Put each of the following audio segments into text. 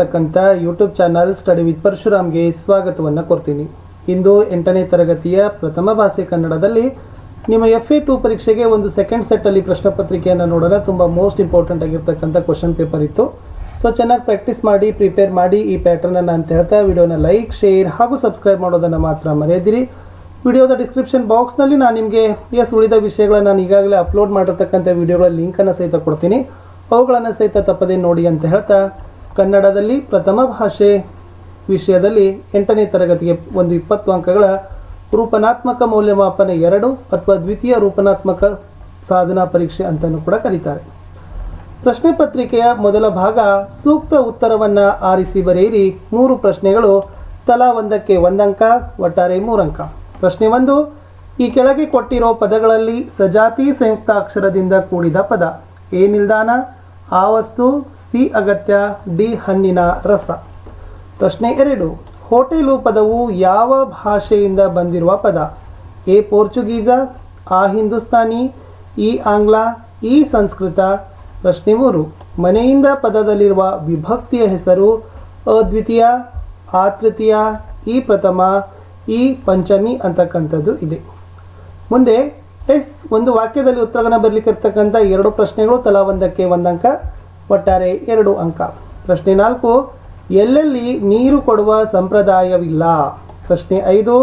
ತಕ್ಕಂಥ YouTube channel study with ಪರಶುರಾಮ್ಗೆ ಸ್ವಾಗತವನ್ನು ಕೊಡ್ತೀನಿ. ಇಂದು ಎಂಟನೇ ತರಗತಿಯ ಪ್ರಥಮ ಭಾಷೆ ಕನ್ನಡದಲ್ಲಿ ನಿಮ್ಮ ಎಫ್ ಎ ಟು ಪರೀಕ್ಷೆಗೆ ಒಂದು ಸೆಕೆಂಡ್ ಸೆಟ್ಟಲ್ಲಿ ಪ್ರಶ್ನೆ ಪತ್ರಿಕೆಯನ್ನು ನೋಡೋಣ ತುಂಬ ಮೋಸ್ಟ್ ಇಂಪಾರ್ಟೆಂಟ್ ಆಗಿರ್ತಕ್ಕಂಥ ಕ್ವಶನ್ ಪೇಪರ್ ಇತ್ತು. ಸೊ ಚೆನ್ನಾಗಿ ಪ್ರಾಕ್ಟೀಸ್ ಮಾಡಿ ಪ್ರಿಪೇರ್ ಮಾಡಿ ಈ ಪ್ಯಾಟರ್ನನ್ನು ಅಂತ ಹೇಳ್ತಾ ವಿಡಿಯೋನ ಲೈಕ್ ಶೇರ್ ಹಾಗೂ ಸಬ್ಸ್ಕ್ರೈಬ್ ಮಾಡೋದನ್ನು ಮಾತ್ರ ಮರೆಯದಿರಿ. ವಿಡಿಯೋದ ಡಿಸ್ಕ್ರಿಪ್ಷನ್ ಬಾಕ್ಸ್ನಲ್ಲಿ ನಾನು ನಿಮಗೆ ಎಸ್ ಉಳಿದ ವಿಷಯಗಳನ್ನು ನಾನು ಈಗಾಗಲೇ ಅಪ್ಲೋಡ್ ಮಾಡಿರ್ತಕ್ಕಂಥ ವಿಡಿಯೋಗಳ ಲಿಂಕನ್ನು ಸಹಿತ ಕೊಡ್ತೀನಿ. ಅವುಗಳನ್ನು ಸಹಿತ ತಪ್ಪದೇ ನೋಡಿ ಅಂತ ಹೇಳ್ತಾ ಕನ್ನಡದಲ್ಲಿ ಪ್ರಥಮ ಭಾಷೆ ವಿಷಯದಲ್ಲಿ ಎಂಟನೇ ತರಗತಿಗೆ ಒಂದು ಇಪ್ಪತ್ತು ಅಂಕಗಳ ರೂಪನಾತ್ಮಕ ಮೌಲ್ಯಮಾಪನ ಎರಡು ಅಥವಾ ದ್ವಿತೀಯ ರೂಪನಾತ್ಮಕ ಸಾಧನಾ ಪರೀಕ್ಷೆ ಅಂತಲೂ ಕೂಡ ಕರೀತಾರೆ. ಪ್ರಶ್ನೆ ಪತ್ರಿಕೆಯ ಮೊದಲ ಭಾಗ, ಸೂಕ್ತ ಉತ್ತರವನ್ನು ಆರಿಸಿ ಬರೆಯಿರಿ. ಮೂರು ಪ್ರಶ್ನೆಗಳು, ತಲಾ ಒಂದಕ್ಕೆ ಒಂದಂಕ ಒಟ್ಟಾರೆ ಮೂರಂಕ ಪ್ರಶ್ನೆ ಒಂದು, ಈ ಕೆಳಗೆ ಕೊಟ್ಟಿರೋ ಪದಗಳಲ್ಲಿ ಸಜಾತಿ ಸಂಯುಕ್ತ ಅಕ್ಷರದಿಂದ ಕೂಡಿದ ಪದ. ಎ ನಿಲ್ದಾಣ ಆ ವಸ್ತು ಸಿ ಅಗತ್ಯ, ಡಿ ಹಣ್ಣಿನ ರಸ. ಪ್ರಶ್ನೆ ಎರಡು, ಹೋಟೆಲು ಪದವು ಯಾವ ಭಾಷೆಯಿಂದ ಬಂದಿರುವ ಪದ? ಎ ಪೋರ್ಚುಗೀಸ, ಆ ಹಿಂದೂಸ್ತಾನಿ ಇ ಆಂಗ್ಲ, ಈ ಸಂಸ್ಕೃತ. ಪ್ರಶ್ನೆ ಮೂರು, ಮನೆಯಿಂದ ಪದದಲ್ಲಿರುವ ವಿಭಕ್ತಿಯ ಹೆಸರು ಅದ್ವಿತೀಯ ಆ ತೃತೀಯ ಇ ಪ್ರಥಮ, ಈ ಪಂಚಮಿ ಅಂತಕ್ಕಂಥದ್ದು ಇದೆ. ಮುಂದೆ ಎಸ್, ಒಂದು ವಾಕ್ಯದಲ್ಲಿ ಉತ್ತರವನ್ನು ಬರಲಿಕ್ಕೆ ಇರ್ತಕ್ಕಂಥ ಎರಡು ಪ್ರಶ್ನೆಗಳು, ತಲಾ ಒಂದಕ್ಕೆ ಒಂದಂಕ ಒಟ್ಟಾರೆ ಎರಡು ಅಂಕ. ಪ್ರಶ್ನೆ ನಾಲ್ಕು, ಎಲ್ಲೆಲ್ಲಿ ನೀರು ಕೊಡುವ ಸಂಪ್ರದಾಯವಿಲ್ಲ? ಪ್ರಶ್ನೆ ಐದು,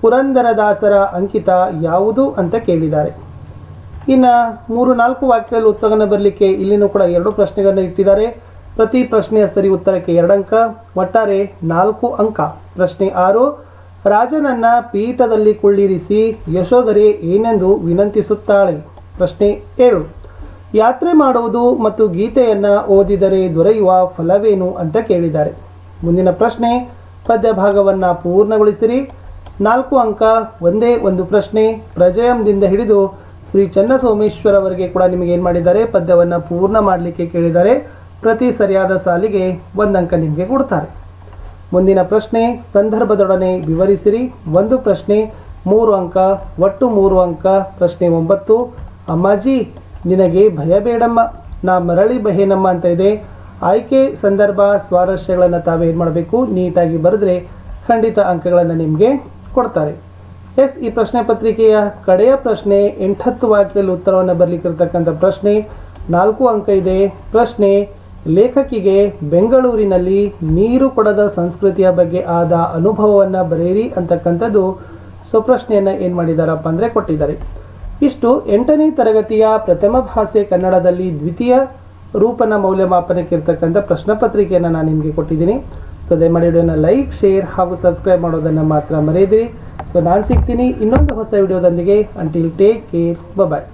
ಪುರಂದರದಾಸರ ಅಂಕಿತ ಯಾವುದು ಅಂತ ಕೇಳಿದ್ದಾರೆ. ಇನ್ನು ಮೂರು, ನಾಲ್ಕು ವಾಕ್ಯದಲ್ಲಿ ಉತ್ತರವನ್ನು ಬರಲಿಕ್ಕೆ ಇಲ್ಲಿನೂ ಕೂಡ ಎರಡು ಪ್ರಶ್ನೆಗಳನ್ನು ಇಟ್ಟಿದ್ದಾರೆ. ಪ್ರತಿ ಪ್ರಶ್ನೆಯ ಸರಿ ಉತ್ತರಕ್ಕೆ ಎರಡಂಕ ಒಟ್ಟಾರೆ ನಾಲ್ಕು ಅಂಕ. ಪ್ರಶ್ನೆ ಆರು ರಾಜನನ್ನ ಪೀಠದಲ್ಲಿ ಕುಳ್ಳಿರಿಸಿ, ಯಶೋಧರೆ, ಏನೆಂದು ವಿನಂತಿಸುತ್ತಾಳೆ? ಪ್ರಶ್ನೆ ಏಳು. ಯಾತ್ರೆ ಮಾಡುವುದು ಮತ್ತು ಗೀತೆಯನ್ನು ಓದಿದರೆ ದೊರೆಯುವ ಫಲವೇನು ಅಂತ ಕೇಳಿದ್ದಾರೆ. ಮುಂದಿನ ಪ್ರಶ್ನೆ ಪದ್ಯ ಭಾಗವನ್ನು ಪೂರ್ಣಗೊಳಿಸಿರಿ. ನಾಲ್ಕು ಅಂಕ, ಒಂದೇ ಒಂದು ಪ್ರಶ್ನೆ, ಪ್ರಜಯಂದಿಂದ ಹಿಡಿದು ಶ್ರೀ ಚನ್ನಸೋಮೇಶ್ವರ ಅವರಿಗೆ ಕೂಡ ನಿಮಗೆ ಏನು ಮಾಡಿದ್ದಾರೆ, ಪದ್ಯವನ್ನು ಪೂರ್ಣ ಮಾಡಲಿಕ್ಕೆ ಕೇಳಿದ್ದಾರೆ. ಪ್ರತಿ ಸರಿಯಾದ ಸಾಲಿಗೆ ಒಂದಂಕ ನಿಮಗೆ ಕೊಡ್ತಾರೆ. ಮುಂದಿನ ಪ್ರಶ್ನೆ ಸಂದರ್ಭದೊಡನೆ ವಿವರಿಸಿರಿ. ಒಂದು ಪ್ರಶ್ನೆ, ಮೂರು ಅಂಕ, ಒಟ್ಟು ಮೂರು ಅಂಕ, ಪ್ರಶ್ನೆ ಒಂಬತ್ತು. ಅಮ್ಮಾಜಿ, ನಿನಗೆ ಭಯ ಬೇಡಮ್ಮ. ನಾ ಮರಳಿ ಬಹೇನಮ್ಮ ಅಂತ ಇದೆ. ಆಯ್ಕೆ ಸಂದರ್ಭ ಸ್ವಾರಸ್ಯಗಳನ್ನು ತಾವೇ ಏನು ಮಾಡಬೇಕು? ನೀಟಾಗಿ ಬರೆದ್ರೆ ಖಂಡಿತ ಅಂಕಗಳನ್ನು ನಿಮಗೆ ಕೊಡ್ತಾರೆ. ಎಸ್, ಈ ಪ್ರಶ್ನೆ ಪತ್ರಿಕೆಯ ಕಡೆಯ ಪ್ರಶ್ನೆ, ಎಂಟತ್ತು ವಾಕ್ಯದಲ್ಲಿ ಉತ್ತರವನ್ನು ಬರಲಿಕ್ಕಿರ್ತಕ್ಕಂಥ ಪ್ರಶ್ನೆ, ನಾಲ್ಕು ಅಂಕ ಇದೆ. ಪ್ರಶ್ನೆ ಲೇಖಕಿಗೆ ಬೆಂಗಳೂರಿನಲ್ಲಿ ನೀರು ಕೊಡದ ಸಂಸ್ಕೃತಿಯ ಬಗ್ಗೆ ಆದ ಅನುಭವವನ್ನು ಬರೆಯಿರಿ ಅಂತಕ್ಕಂಥದ್ದು ಸೊ ಪ್ರಶ್ನೆಯನ್ನು ಏನು ಮಾಡಿದಾರಪ್ಪ ಅಂದರೆ ಕೊಟ್ಟಿದ್ದಾರೆ. ಇಷ್ಟು ಎಂಟನೇ ತರಗತಿಯ ಪ್ರಥಮ ಭಾಷೆ ಕನ್ನಡದಲ್ಲಿ ದ್ವಿತೀಯ ರೂಪನ ಮೌಲ್ಯಮಾಪನಕ್ಕೆ ಇರ್ತಕ್ಕಂಥ ಪ್ರಶ್ನೆ ಪತ್ರಿಕೆಯನ್ನು ನಾನು ನಿಮಗೆ ಕೊಟ್ಟಿದ್ದೀನಿ. ಸೊ ದಯಮಾಡಿ ವಿಡಿಯೋನ ಲೈಕ್ ಶೇರ್ ಹಾಗೂ ಸಬ್ಸ್ಕ್ರೈಬ್ ಮಾಡೋದನ್ನು ಮಾತ್ರ ಮರೆಯದಿರಿ ಸೊ ನಾನು ಸಿಗ್ತೀನಿ ಇನ್ನೊಂದು ಹೊಸ ವಿಡಿಯೋದೊಂದಿಗೆ. Until take care bye